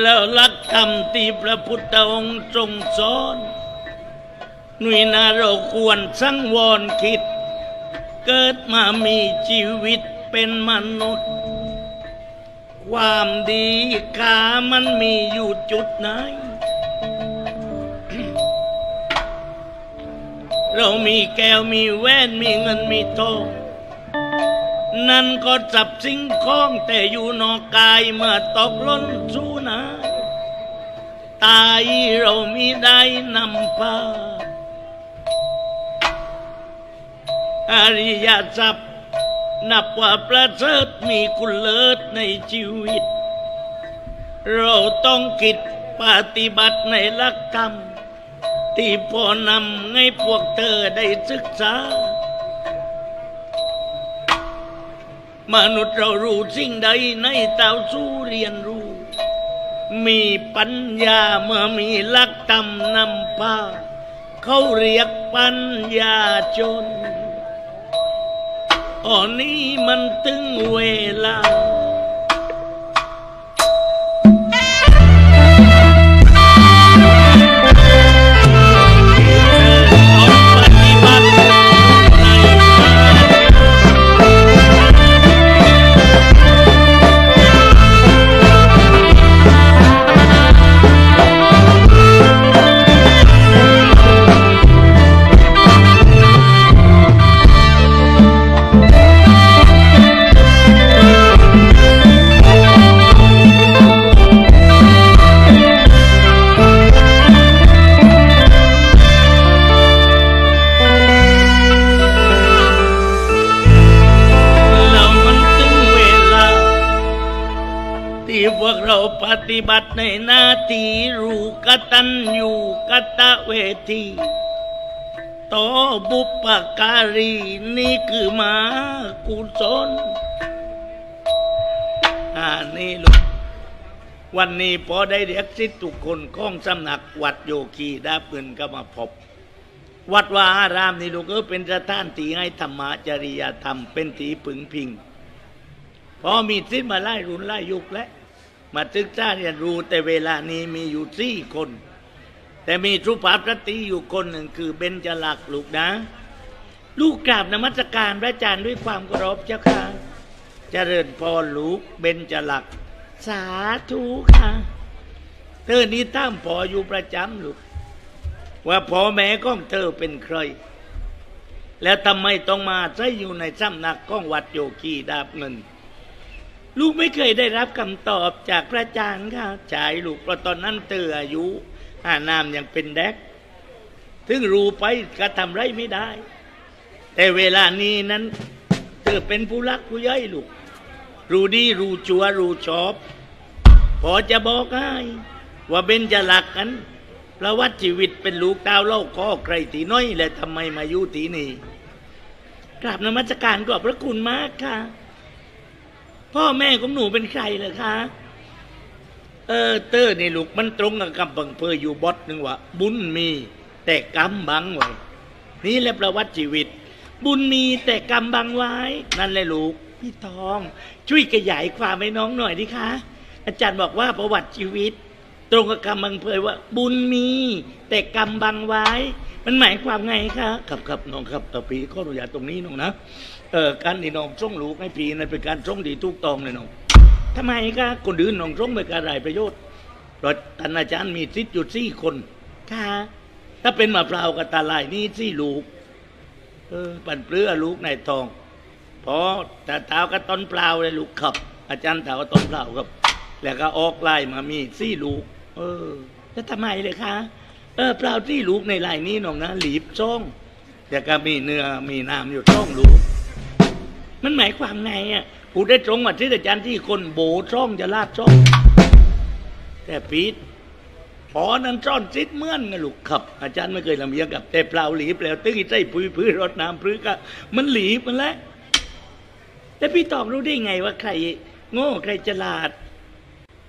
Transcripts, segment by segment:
แล้วลักธรรมที่พระพุทธองค์ทรงสอนหนุ่ยนาเราควรสังวรคิด เกิดมามีชีวิตเป็นมนุษย์ ความดีกามันมีอยู่จุดไหน เรามีแก้วมีแว่นมีเงินมีทอง นั่นก็จับสิ่งของแต่อยู่นอกกายเมื่อตกล้นสู่นาตายเรามีได้นำพาอริยทรัพย์นับว่าประเสริฐมีคุณเลิศในชีวิต เราต้องคิดปฏิบัติในหลักธรรม ที่พอนำให้พวกเธอได้ศึกษา มนุษย์เรารู้สิ่งใดในเต่าสู้เรียนรู้ มีปัญญาเมื่อมีลักตำนำพาเขาเรียกปัญญาจนอ๋อนี้มันถึงเวลา ในหน้าทีรู้กตัญญูกตเวทีต่อบุปการีนี่คือมากุศลอ่านี่ลูกวันนี้พอได้เรียกสิทธิ์ทุกคนของสำนักวัดโยคีดาบเงินก็มาพบ วัดวาอารามนี่ลูกก็เป็นสถานที่ให้ธรรมะจริยธรรมเป็นที่พึงพิงพอมีสิ้นมาไล่รุนไล่ยุคแล้ว มาศึกษาเรียนรู้แต่เวลานี้มีอยู่สี่คน แต่มีทุภาพรตรีอยู่คนหนึ่งคือเบญจลักษ์ลูกนะ ลูกกราบนมัสการพระอาจารย์ด้วยความเคารพเจ้าค่ะเจริญพรลูกเบญจลักษ์สาธุค่ะเธอนี้ตั้มพออยู่ประจำลูก ว่าพ่อแม่ของเธอเป็นใคร แล้วทำไมต้องมาใช้อยู่ในสำนักของวัดโยคีดาบเงิน ลูกไม่เคยได้รับคำตอบจากพระอาจารย์ค่ะชายลูกเพราะตอนนั้นเธออายุอานามยังเป็นเด็กถึงรู้ไปก็ทำไรไม่ได้ แต่เวลานี้นั้นเธอเป็นผู้รักผู้ใหญ่ลูก รู้ดีรู้ชัวรู้ชอบ พอจะบอกให้ว่าเบนจะหลักกันประวัติชีวิตเป็นลูกดาวเล่าข้อใครตีน้อย และทำไมมาอยู่ที่นี่กราบนมัสการขอบพระคุณมากค่ะ พ่อแม่ของหนูเป็นใครเหรอคะเออเตอร์นี่ลูกมันตรงกับคำบังเพยอยู่บทหนึ่งว่าบุญมี แต่กรรมบังไว้ นี่แหละประวัติชีวิต บุญมีแต่กรรมบังไว้ นั่นแหละลูก พี่ทอง ช่วยขยายความให้น้องหน่อยดิคะ อาจารย์บอกว่าประวัติชีวิต ตรงกับคำบังเพยว่า บุญมี แต่กรรมบังไว้ มันหมายความไงคะครับครับน้องครับต่อปีข้ออนุญาตตรงนี้น้องนะ เออการที่น้องส่งลูกให้ปีนั้นเป็นการส่งดีทุกตองเลยน้องทำไมคะคนอื่นน้องส่งไปการไรประโยชน์เพราะท่านอาจารย์มีสิทธิ์อยู่สี่คนค่ะถ้าเป็นมะพร้าวกับตาลายนี่สี่ลูก เออปั่นเปลือลูกในทองพอแต่เท้าก็ต้นเปล่าเลยลูกขับ อาจารย์เท้าก็ต้นเปล่าครับ แล้วก็ออกไล่มามีสี่ลูก เออแล้วทำไมเลยคะเออเปล่าสี่ลูกในลายนี้น้องนะหลีบช่องแต่ก็มีเนื้อมีน้ำอยู่ช่องลูก มันหมายความไงอะพูดได้ตรงว่าที่อาจารย์ที่คนโบช่องจะลาดช่อง แต่พีดพอนั้นซ่อนซิดเมื่อนไงลูกขับ อาจารย์ไม่เคยลำเอียงกับ แต่เปล่าหลีบแล้วตึ้งใจปุยพื้นรดน้ำพื้นก็มันหลีมันแล้วแต่พี่ตอบรู้ได้ไงว่าใคร โง่ใครฉลาด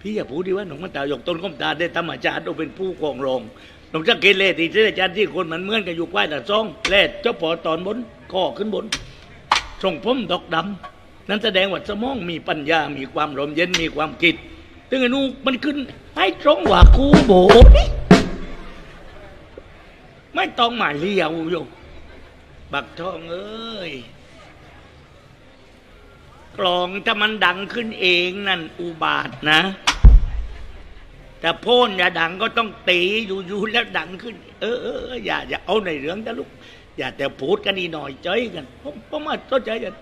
พี่อย่าพูดดีว่าหนองมันตาหยกต้นก้มตาได้ทำอาจารย์โอเป็นผู้ครองโรงหนองจะเกเรตีที่อาจารย์ที่คนมันเมื่อนกันอยู่ใกล้แต่ซ่องแลดเจ้าปอตอนบนข้อขึ้นบน ทรงผมดอกดำนั้นแสดงว่าสมองมีปัญญา มีความรมเย็นมีความคิดตึงไอ้นูมันขึ้นให้ตรงว่าคูโบนี่ไม่ต้องหมายเลี้ยวโยมบักทองเอ้ยกลองถ้ามันดังขึ้นเองนั่นอุบาทนะ แต่โพ่นอย่าดังก็ต้องตีอยู่ๆแล้วดังขึ้น เออเออเอออย่าอย่าเอาในเรื่องนะลูก อย่าแต่พูดกันนี่หน่อยใจกันผมผมมาต้นใจกัน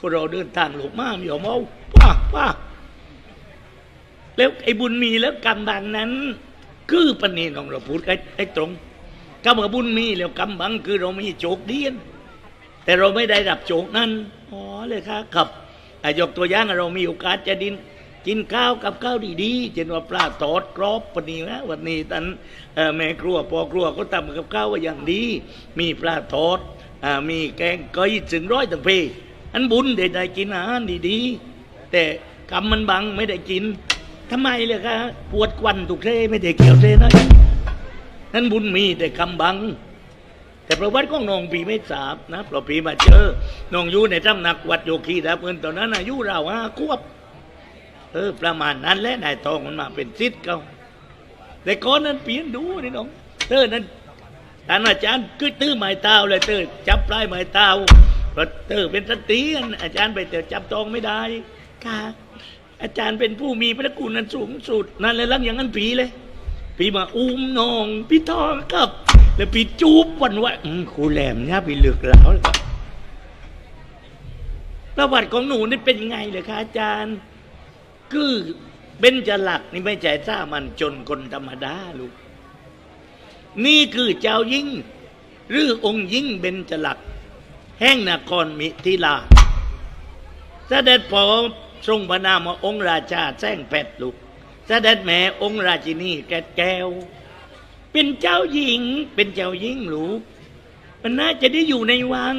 คนเราเดินทางหลงมามีเอาเมาป้าป้าแล้วไอ้บุญมีแล้วกรรมบังนั้น คือปณีของเราพูดไอ้ไอ้ตรงกรรมกับบุญมีแล้วกรรมบังคือเรามีโจกเดียน แต่เราไม่ได้รับโจกนั้นอ๋อเลยครับครับอะยกตัวอย่างเรามีโอกาสจะดิน กินข้าวกับข้าวดีๆเช่นว่าปลาทอดกรอบปนีนะวันนี้ตันแม่ครัวปอครัวก็ทำกับข้าวไว้อย่างดี มีปลาทอดอมีแกงเกยถึงร้อยตั้งเพอันบุญได้ได้กินอาหารดีๆแต่กรรมมันบังไม่ได้กินทำไมเลยครับปวดควันตุกเทไม่ได้เกี่ยวเทนะนั่นบุญมีแต่กรรมบังแต่ประวัติของน้องปีไม่ทราบนะเพราะปีมาเจอน้องอยู่ในตำหนักวัดโยคีดาเพื่อนตอนนั้นอายุเราห้าขวบ ออประมาณนั้นแหละนายทองมันมาเป็นซิดเขาแต่ก่อนนั้นเปลี่ยนดูนี่น้องเตอนั้นท่านอาจารย์คือตื้อไม้เท้าเลยเตอจับปลายไม้เท้าเพราะเตอเป็นสตรีอาจารย์ไปเตอจับตองไม่ได้ค่ะอาจารย์เป็นผู้มีพระคุณนั้นสูงสุด นั่นเลยลังอย่างนั้นผีเลยผีมาอุ้มน้องพี่ทองครับ แล้วพี่จูบวันว่าครูแหลมเนี่ยพี่เลือกแล้วประวัติของหนูนี่เป็นยังไงเลยคะอาจารย์ คือเบญจลักษณ์นี่ไม่ใช่ท่ามันจนคนธรรมดาลูก นี่คือเจ้ายิ่ง หรือองค์ยิ่งเบญจลักษณ์แห่งนครมิถิลาเสด็จพอทรงพระนามาองค์ราชาแซงแปดลูกเสด็จแม่องค์ราชินีแก่แก้ว เป็นเจ้าหญิง เป็นเจ้ายิ่งลูก มันน่าจะได้อยู่ในวัง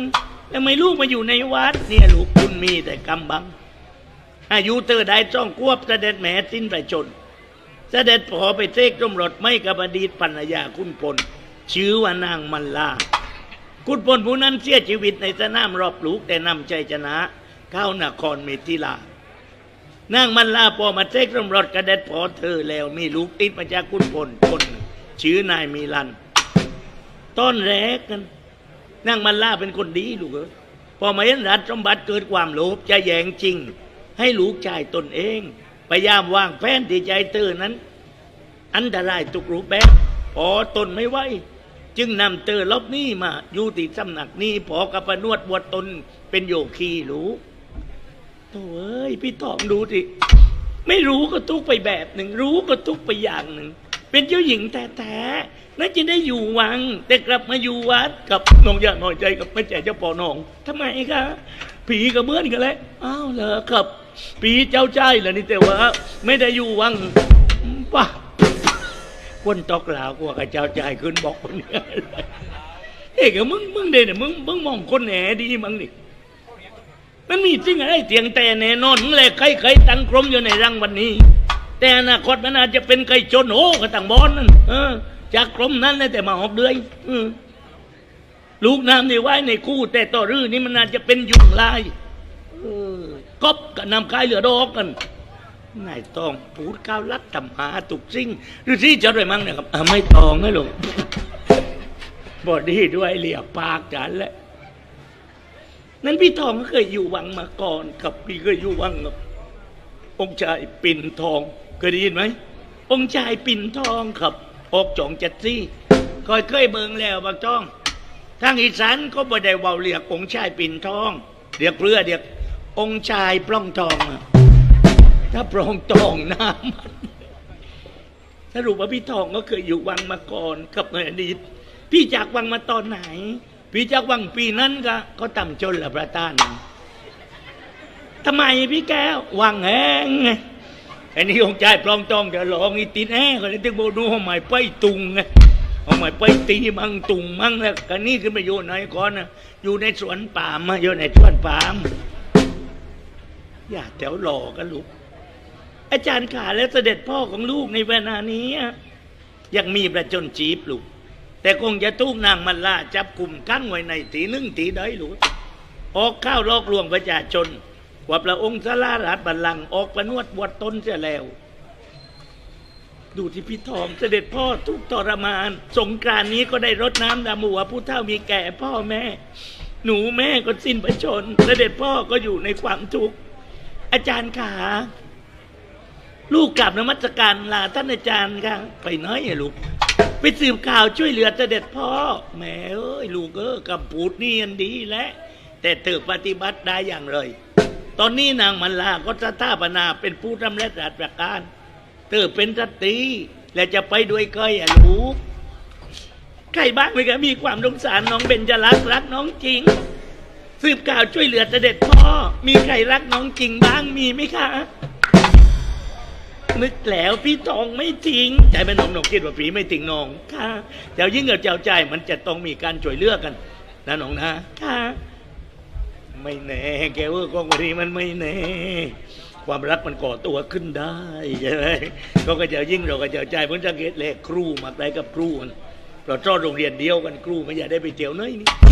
แต่ไม่ลูกมาอยู่ในวัดเนี่ยลูกคุณมีแต่กำบัง อายุเธอได้จ้องควบเสด็จแหม่สิ้นประชนเสด็จพอไปเทกร่มรถไม่กับอดีตภรรยาคุณพลชื่อว่านางมัลลาคุณพลผู้นั้นเสียชีวิตในสนามรอบลูกแต่นำใจชนะ เข้านครเมธิลานางมัลลาพอมาเทกร่มรถกระเด็ดพอเธอแล้วมีลูกติดมาจากคุณพลคนชื่อนายมีลัน ต้นแรกกันนางมัลลาเป็นคนดีลูกเอ้ยพอมาเห็นรัฐสมบัติเกิดความโลภจะแย่งจริง ให้ลูกชายตนเอง พยายามวางแผนที่ใจเตอนั้น อันตรายทุกรูปแบบพอตนไม่ไหวจึงนำเตอลบนี้มาอยู่ที่สำนักนี้พอกับปนวดบวชตนเป็นโยคีรู้โถ่เอ้ยพี่ตองดูสิไม่รู้ก็ทุกไปแบบหนึ่ง รู้ก็ทุกไปอย่างหนึ่ง เป็นเจ้าหญิงแท้ๆน่าจะได้อยู่วัง แต่กลับมาอยู่วัดกับน้องอย่าน้อยใจกับแม่แจ๋เจ้าปอน้องทำไมคะผีกับเมื่อนกันแล้วอ้าวเหรอครับ ผีเจ้าใจเหรอนี่แต่ว่า ไม่ได้อยู่วังป่ะคนตอกหลาวกว่ากับเจ้าใจขึ้นบอกคนเนี้ยเอ้ยมึงมึงเด่นมึงมึงมองคนแหนดีมั้งนี่มันมีจริงอะไรเตียงแต่แน่นอนมึงเลยใครใครตั้งกรมอยู่ในรังวันนี้ แต่อนาคตมันอาจจะเป็นไก่ชนโอ้กระตังบอลนั่นเออ จากกรมนั้นเลยแต่มาออกเดือยลูกน้ำในไว้ในคู่ แต่ต่อรื้อนี่มันอาจจะเป็นยุงลายเออ กบกับนำคายเหลือดอกกันนายตองพูดก้าวลัดทำหาตุกซิ่งหรือที่จะด้วยมั้งเนี่ยครับอะไม่ตองให้ลงบอดี้ด้วยเหลี่ยปากจันแหละนั้นพี่ทองก็เคยอยู่วังมาก่อนกับพี่เคยอยู่วังกับองค์ชายปิ่นทองเคยได้ยินไหมองค์ชายปิ่นทองครับออกจองจัดซี่คอยเคยเบิงแล้วบางจ้องทางอีสานก็บ่ได้เว้าเรียกองค์ชายปิ่นทองเรียกเพื่อเรียก องค์ชายปล้องทองอะถ้าปล้องทองน้ำสรุปว่าพี่ทองก็เคยอยู่วังมาก่อนกับในอดีตพี่จากวังมาตอนไหน พี่จากวังปีนั้นก็ก็ต่ำจนละประตานทำไมพี่แก้ววังแห้งไงอ้นี่องค์ชายปลองตองจะลองอีตินแห้งก็เลยตึงโบนูเอาไม้ไปตุงไงเอาไม้ไปตีมั่งตุงมั่งแล้วกันนี่ขึ้นไปอยู่ไหนก่อนนะอยู่ในสวนปามอะอยู่ในสวนปาม อย่าแถวหล่อกันลูก อาจารย์ขาและเสด็จพ่อของลูกในเวลานี้อยังมีประจนจีบลูก แต่คงจะตู้นางมันล่าจับกลุ่มกั้งไว้ในตีหนึ่งตีใดหรือออกข้าวลอกลวงประชาชน ว่าพระองค์สลาราชบัลลังก์ออกประนวดบวชตนเสียแล้ว ดูที่พี่ทองเสด็จพ่อทุกทรมาน สงกรานนี้ก็ได้รดน้ำดำหัวผู้เฒ่ามีแก่พ่อแม่ หนูแม่ก็สิ้นพระชน เสด็จพ่อก็อยู่ในความทุกข์ อาจารย์ขาลูกกลับนมัสการลาท่านอาจารย์ค่ะไปน้อยอะลูก ไปสืบข่าวช่วยเหลือเสด็จพ่อแม่เอ้ยลูกเออกับปูดนี่ยันดีและ แต่เธอปฏิบัติได้อย่างไรตอนนี้นางมันลาก็สถาปนาเป็นผู้ทำและราชการเธอเป็นสตรีและจะไปด้วยก้อยอะลูกใครบ้างไหมครับมีความสงสารน้องเบญจรักษ์รักน้องจริง สืบข่าวช่วยเหลือเสด็จพ่อ มีใครรักน้องจริงบ้างมีไหมคะ นึกแล้วพี่ทองไม่ทิ้งใจเป็นน้องหนกคิดว่าผีไม่ทิ้งน้องค่ะเจ้ายิ่งกับเจ้าใจมันจะต้องมีการช่วยเหลือกัน นะน้องนะค่ะไม่แน่แกว่าของวันนี้มันไม่แน่ความรักมันก่อตัวขึ้นได้ใช่ไหมก็กระเจ้ายิ่งเรากระเจ้าใจเพิ่นสังเกตเลขครูมักได้กับครูเราชอบโรงเรียนเดียวกันครูไม่อยากได้ไปเที่ยวเน้อยนี่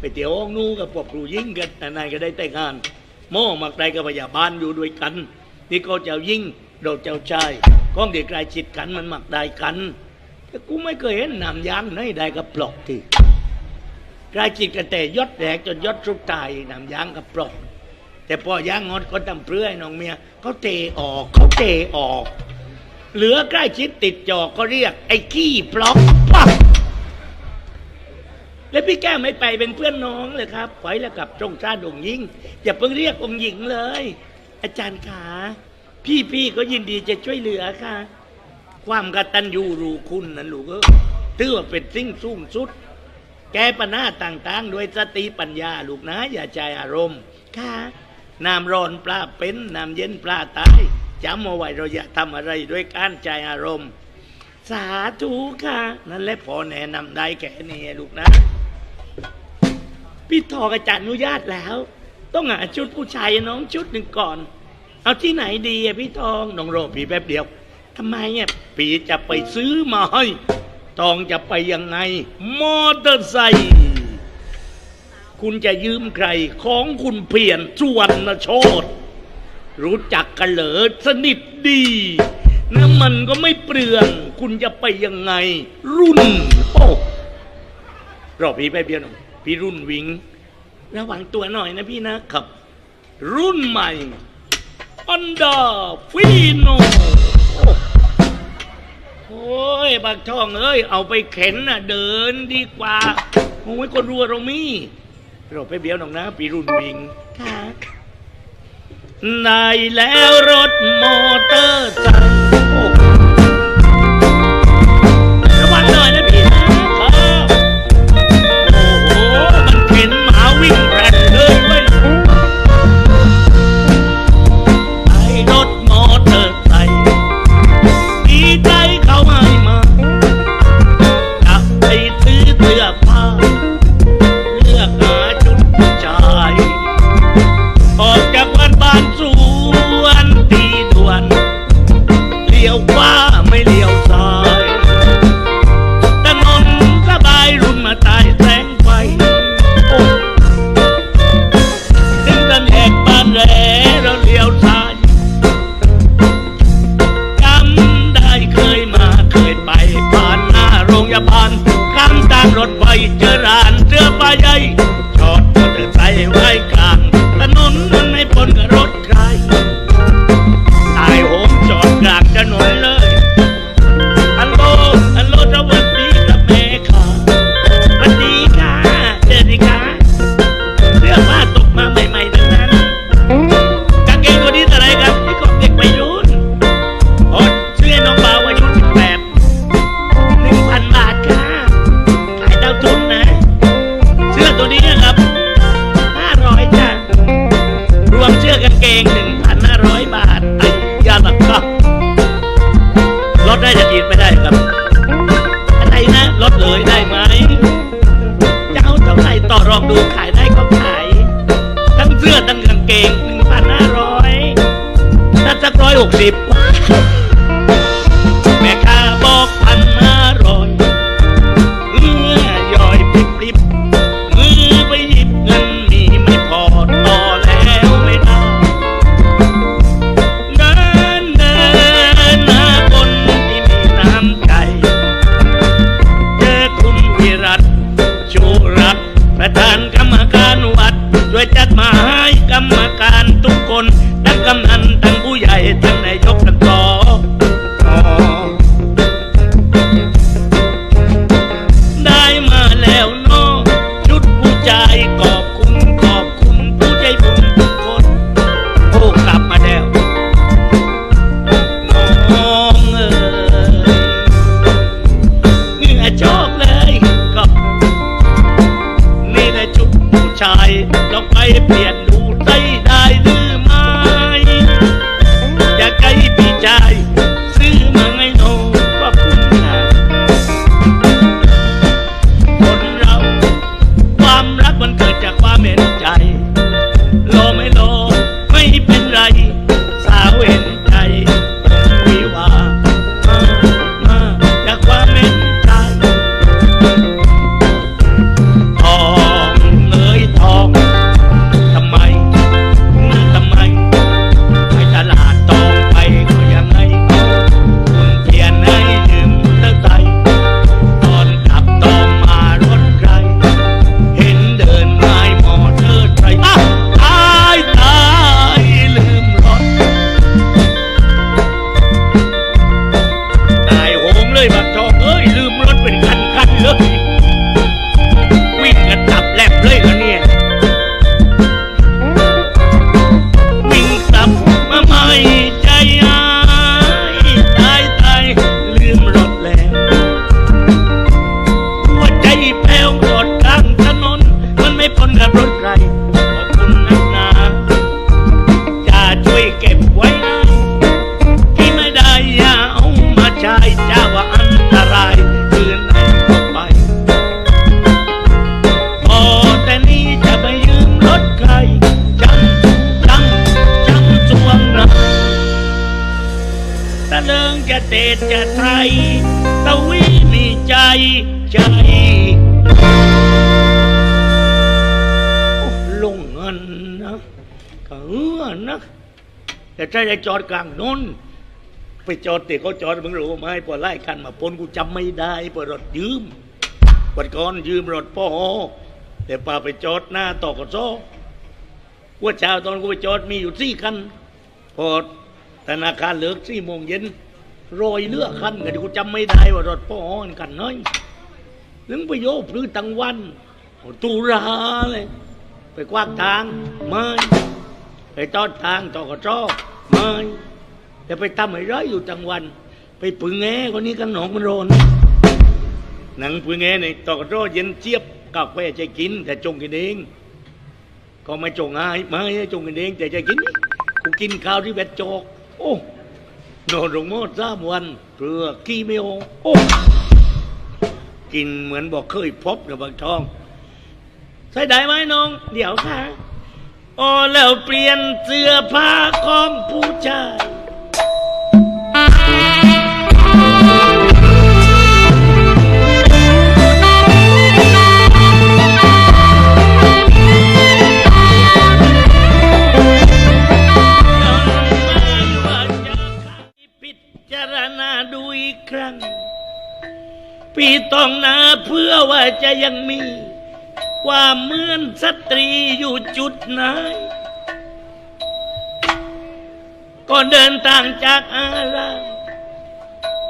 ไปเที่ยวห้องนู้นกับพวกครูยิ่งกันนานๆก็ได้แต่งงานหม้อมักได้กับพยาบาลอยู่ด้วยกัน นี่ก็เจ้ายิ่งเราเจ้าชายก้องเด็กกลายจิตกันมันมักได้กัน แต่กูไม่เคยเห็นนำยางไหนได้กับปลอกที่กลายจิตกันแต่ยศแหลกจนยศสุดตายนำยางกับปลอก แต่พอย่างงดก็ทำเปลื้อยน้องเมียเขาเทออกเขาเทออก เหลือใกล้ชิดติดจอก็เรียกไอ้ขี้ปลอกปั๊บ แล้วพี่แก้วไม่ไปเป็นเพื่อนน้องเลยครับไว้แล้วกับตรงชาติองค์หญิงอย่าเพิ่งเรียกองค์หญิงเลย อาจารย์ขาพี่พี่ก็ยินดีจะช่วยเหลือค่ะ ความกตัญญูรู้คุณนั่นลูกเออถือว่าเป็นสิ่งสูงสุด แก้ปัญหาต่างๆ ด้วยสติปัญญาลูกนะ อย่าใจอารมณ์ ค่ะน้ำร้อนปลาเป็นน้ำเย็นปลาตายจำเอาไว้เราอย่าทำอะไรด้วยการใจอารมณ์ สาธุค่ะ นั่นแหละพอแนะนำได้แค่นี้ลูกนะ พี่ทอกอาจารย์อนุญาตแล้ว ต้องหาชุดผู้ชายน้องชุดหนึ่งก่อน เอาที่ไหนดีอะพี่ทองน้องโรพี่แป๊บเดียวทำไมอะปีจะไปซื้อมาให้ทองจะไปยังไง มอเตอร์ไซค์คุณจะยืมใครของคุณเพียรชวนนะโชดรู้จักกันเหรอสนิทดีน้ำมันก็ไม่เปลือง คุณจะไปยังไง รุ่น โอ้รอพี่แป๊บเดียวหน่อย พี่รุ่นวิงระวังตัวหน่อยนะพี่นะครับ รุ่นใหม่อันดาฟิโนโอ้ยบักทองเอ้ย เอาไปเข็นน่ะ เดินดีกว่าโอ้ยคนรัวเรามีเราไปเบี้ยวหน่องนะปีรุ่นวิงค่ะได้แล้วรถมอเตอร์ไซค์ แต่ถ้จอดกลางนนไปจอดติเขาจอดมึงรู้ไหมพอไล่กันมาปนกูจำไม่ได้พอรถยืมวันก่อนยืมรถพ่อแต่ป่าไปจอดหน้าต่อกซ้อว่าเช้าตอนกูไปจอดมีอยู่สี่คันพอธนาคารเลิกสี่โมงเย็นรอยเลือกคันกันกูจำไม่ได้ว่ารถพ่อมันกันน้อยนึงไปโยบหรือตั้งวันตุราเลยไปกว้างทางไม่ไปจอดทางต่อกซ้อ ไม่แต่ไปทำอะไรอยอยู่จังวัน ไปปึงแง่คนนี้กันหนองมันโรนหนังปึงแง่ในตอกซ้อเย็นเจี๊ยบกาแฟจะกิน แต่จงกินเองก็ไม่จงอายไม่ให้จงกินเอง แต่จะกินกูกินข้าวที่เบ็ดจอกโอ้นอนลงมอดสามวันเพื่อขี้ไม่ออโอ้กินเหมือนบอกเคยพบกับบางทองใส่ได้ไหมน้อง เดี๋ยวค่ะ โอ้แล้วเปลี่ยนเสื้อผ้าของผู้ชาย พิจารณาดูอีกครั้ง พี่ต้องนาเพื่อว่าจะยังมี ว่าเหมือนสตรีอยู่จุดไหนก่อนเดินทางจากอาราม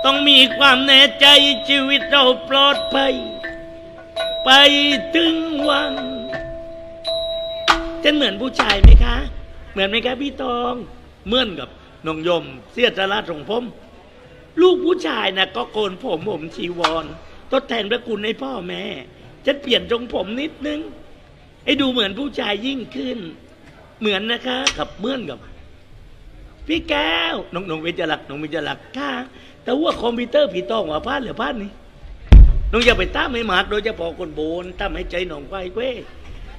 ต้องมีความแน่ใจชีวิตเราปลอดภัย ไปถึงวันจะเหมือนผู้ชายไหมคะ เหมือนไหมคะพี่ตอง เหมือนกับน้องยม เสียสละทรงผม ลูกผู้ชายนะก็โกนผมผมชีวรทดแทนพระคุณให้พ่อแม่ จะเปลี่ยนทรงผมนิดนึง ให้ดูเหมือนผู้ชายยิ่งขึ้น เหมือนนะคะกับเมื่อนกับ พี่แก้วน้องน้องเวจรักน้องเวจรักค่ะแต่ว่าคอมพิวเตอร์พี่ต้องว่าพลาดหรือพลาดนี่น้องอย่าไปตั้มให้หมากโดยเฉพาะคนโบนตั้มให้ใจหนองไฟเว้ย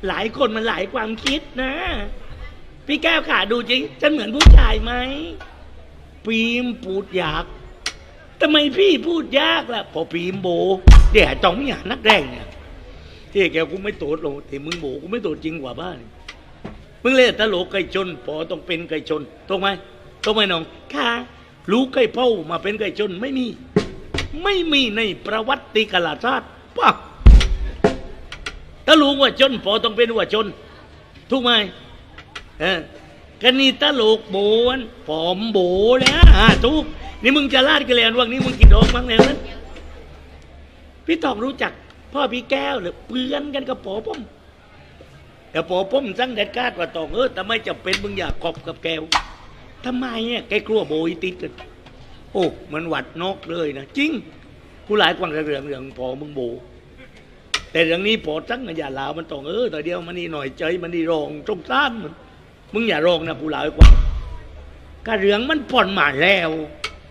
หลายคนมันหลายความคิดนะ พี่แก้วขาดูจริงจะเหมือนผู้ชายไหมปีมพูดยากทำไมพี่พูดยากล่ะพอปีมโบเดี๋ยวต้องมีหานักแรงเนี่ย ที่แกกูไม่โตดลงที่มึงโบกูไม่โตดจริงกว่าบ้านมึงเล่นตลกไก่ชนพอต้องเป็นไก่ชนตรงไหมตรงไหมน้องค่ะรู้ไก่เป้ามาเป็นไก่ชนไม่มี ไม่มีในประวัติกาลศาสตร์ป่ะถ้ารู้ว่าชนพอต้องเป็นว่าชนถูกไหมเออกันนี่ตลกโบนผอมโบแล้วอ่าถูกนี่มึงจะลาดกันเลยวันนี้มึงกินดอกมั้งแล้วนั้นพี่ตองรู้จัก พ่อพี่แก้วหรือเพื่อนกันกับปอผมแต่พอผมสั่งเด็ดขาดว่าตองเออทำไมจะเป็นมึงอยากขอบกับแก้วทำไมเนี่ยแกกลัวโบยติดกันโอ้มันหวัดนกเลยนะจริงผู้หลายกวางเรื่องเรื่องพอมึงโบ แต่เรื่องนี้พอสั่งอย่าลาวมันตองเออต่เดียวมันนี่หน่อยใจมันนี่รองสงสารมันมึงอย่ารองนะผู้หลายกวางก็เรื่องมันผ่อนมาแล้ว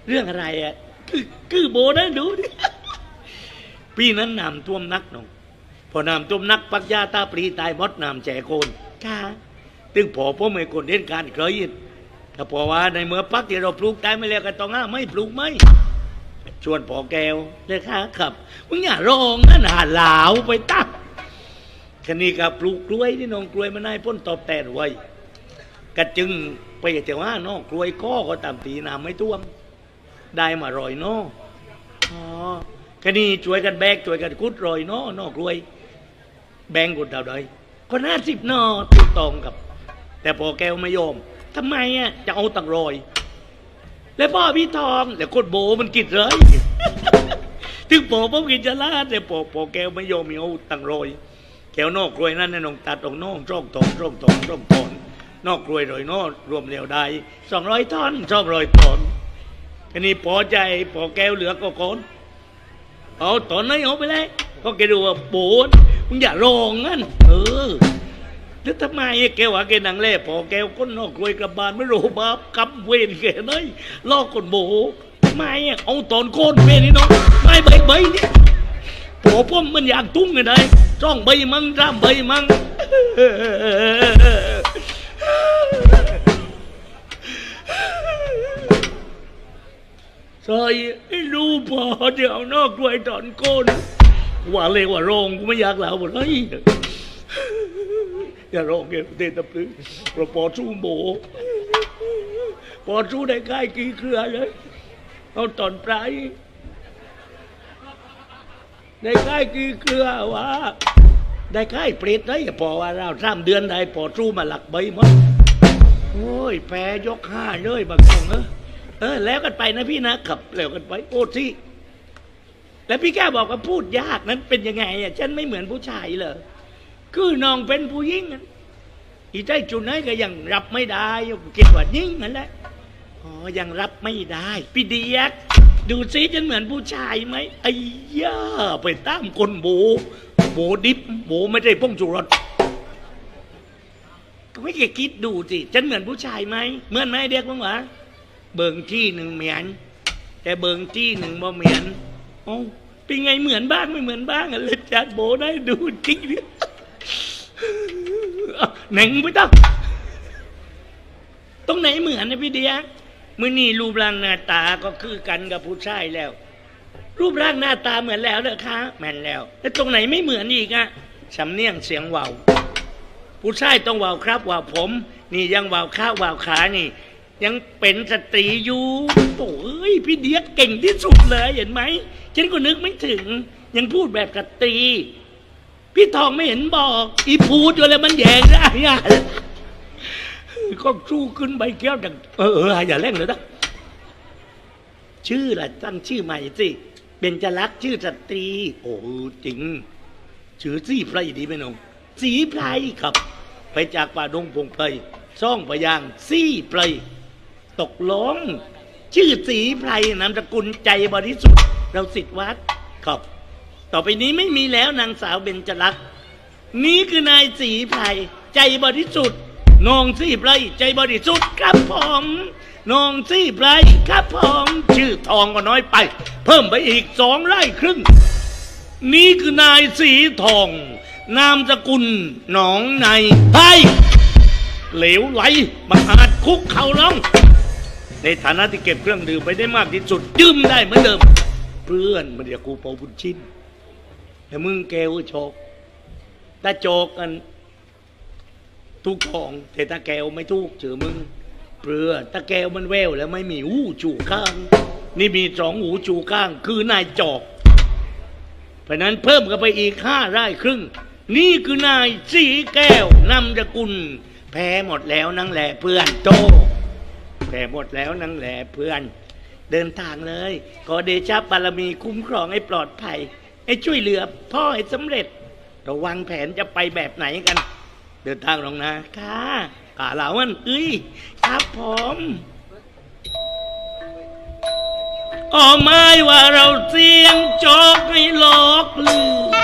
เรื่องอะไรอะคือคือโบนะดูดิ ปีนั้นน้ำท่วมนักหนองพอน้ำท่วมนักปักยาตาปรีตายมดน้ำแจโคนค่ะตึงพอพ่อไม่คนเห็นการเคยถ้าพอว่าในเมื่อปักที่เราปลูกได้ไม่แล้วก็ต้องห้าไม่ปลูกไม่ชวนพอแก้วเลยค่ะครับมึงอย่าร้องนะหนหาหลาวไปตั้งคันนี้ก็ปลูกกล้วยที่น้องกล้วยมันได้พ้นตอบแทนไว้ก็จึงไปแต่ว่าน้องกล้วยก็ก็ตามตีน้ำไม่ท่วม ได้มารอยน้ออ๋อ คันนี้ช่วยกันแบกช่วยกันคุดรอยเน้อนอกล้วย แบ่งกุดเท่าใดคนห้าสิบนอถูกต้องกับ แต่พอแก้วไม่ยอมทำไมอะจะเอาตังรอย แล้วพ่อพี่ทองแต่คนโบมันกิดเลยถึงพอพ่อกินจะลาดแต่พอพอแก้วไม่ยอมมีเอาตังรอยแก้วนอกกล้วยนั่นน่ะน้องตัดออกน้องร่องตองร่องตองร่องตอนนอกกล้วยรอยนอรวมเดียวได้สองร้อยท่อนสองร้อยตอนอันนี้พอใจพอแก้วเหลือก็โกน เอาตอนนั้นเอาไปเลยก็แกดูว่าโบนมึงอย่าร้องงั้น เออแล้วทำไมแกว่าแกนังเล่พอแกก้นนอกรวยกลับบานไม่รู้บาปกำเวรแกเลยลอกคนโบไม่เอาตอนโคนเวรนี่น้องไม่ใบใบนี่โผพ่อมันอยากตุ้งไงได้จ้องใบมังร่ามใบมัง ใช่ไอ้รู้พอเดี๋ยวนอกด้วยตอนก้นว่าเลยว่าโรงกูไม่อยากเล่าหมดเลยอย่าโรงเกเตตะปลึงปรปอสู้โบปอสู้ได้ใกล้กี่เครือเลยเอาตอนปลายได้ใกล้กี่เครือวะได้ใกล้เปรตได้พอว่าเราสามเดือนได้ปอสู้มาหลักใบหมดโอ้ยแพ้ยกห้าเลยบางคนเออ เออ แล้วกันไปนะพี่นะขับแล้วกันไปโอ้ที่แล้วพี่แก้วบอกว่าพูดยากนั้นเป็นยังไงอะฉันไม่เหมือนผู้ชายเหรอคือน้องเป็นผู้หญิงอะอีใจจุนนั้นก็ยังรับไม่ได้คิดว่ายิ่งนั่นแหละอ๋อยังรับไม่ได้พี่เดียกดูซิฉันเหมือนผู้ชายไหมไอ้ย่าไปตามคนโบโบดิบโบไม่ได้ป้องจุรสก็ไม่เคยคิดดูสิฉันเหมือนผู้ชายไหมเหมือนไหมเด็กบ้างวะ เบิงที่หนึ่งเหมือนแต่เบิงที่หนึ่งบ่เหมือนโอ้าเป็นไงเหมือนบ้างไม่เหมือนบ้างอะเลยจัดโบได้ดูจริงเนี่ยหนึ่งไม่ต้องตรงไหนเหมือนนะพี่เดียมือนี่รูปร่างหน้าตาก็คือกันกับผู้ชายแล้ว รูปร่างหน้าตาเหมือนแล้วเหรอคะแม่นแล้วแล้วตรงไหนไม่เหมือนอีกอะสำเนียงเสียงเว่าวผู้ชายต้องว่าวครับว่าวผม นี่ยังว่าวข้าวว่าวขานี่ ยังเป็นสตรีอยู่โอ้ยพี่เดียกเก่งที่สุดเลยเห็นไหมฉันก็นึกไม่ถึง ยังพูดแบบสตรี พี่ทองไม่เห็นบอก อีพูดอยู่เลยมันแยงได้อะก็สู้ขึ้นใบแก้วดังเออเอออย่าเล่นเลยนะชื่อละตั้งชื่อใหม่สิเบญจลักษณ์ชื่อสตรี โอ้จริงชื่อสีไพรดีไหมน้องสีไพรครับ ไปจากป่าดงพงไพรซ่องพยางสีไพร ตกลง ชื่อสีไพรนามสกุลใจบริสุทธิ์เราสิทธิวัดครับต่อไปนี้ไม่มีแล้วนางสาวเบญจลักษ์นี่คือนายสีไพรใจบริสุทธิ์นองสีไพรใจบริสุทธิ์ครับผมนองสีไพรครับผมชื่อทองก็น้อยไป เพิ่มไปอีกสองไร่ครึ่ง นี่คือนายสีทอง นามสกุลหนองในไพเหลวไหลมหาดคุกเข่าร้อง ในฐานะที่เก็บเครื่องดื่มไปได้มากที่สุดยืมได้เหมือนเดิม เพื่อนมาเรียกกูเปาบุญชินแต่มึงแกวโชกถ้าโจกกันทุกของแต่ถ้าแกวไม่ทุกเจอมึงเปลือถ้าแกวมันแววแล้วไม่มีหูจูข้าง นี่มีสองหูจูข้าง คือนายจอก เพราะนั้นเพิ่มกันไปอีกห้าไร่ครึ่ง นี่คือนายสีแก้วนำสกุลแพ้หมดแล้วนั่งแหล่เพื่อนโต แพ้หมดแล้วนั่งแหล่เพื่อน เดินทางเลย ขอเดชะบารมีคุ้มครองให้ปลอดภัย ให้ช่วยเหลือพ่อให้สำเร็จเราวางแผนจะไปแบบไหนกัน เดินทางลงนะค่ะกาเหลามันเอ้ยครับผมอ๋อไม่ว่าเราเสียงโจกให้หลอกลือ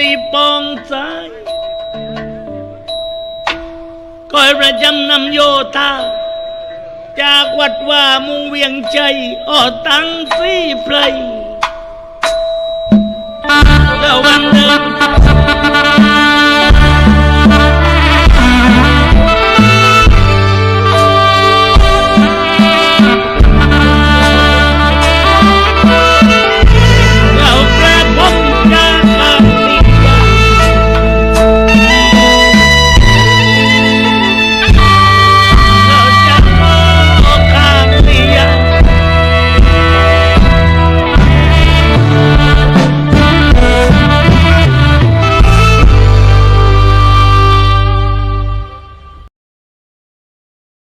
ได้ปองสายคอยประจำนำโยธาจากวัดว่ามุงเวียงใจออตังสีไพรแล้ววันหนึ่ง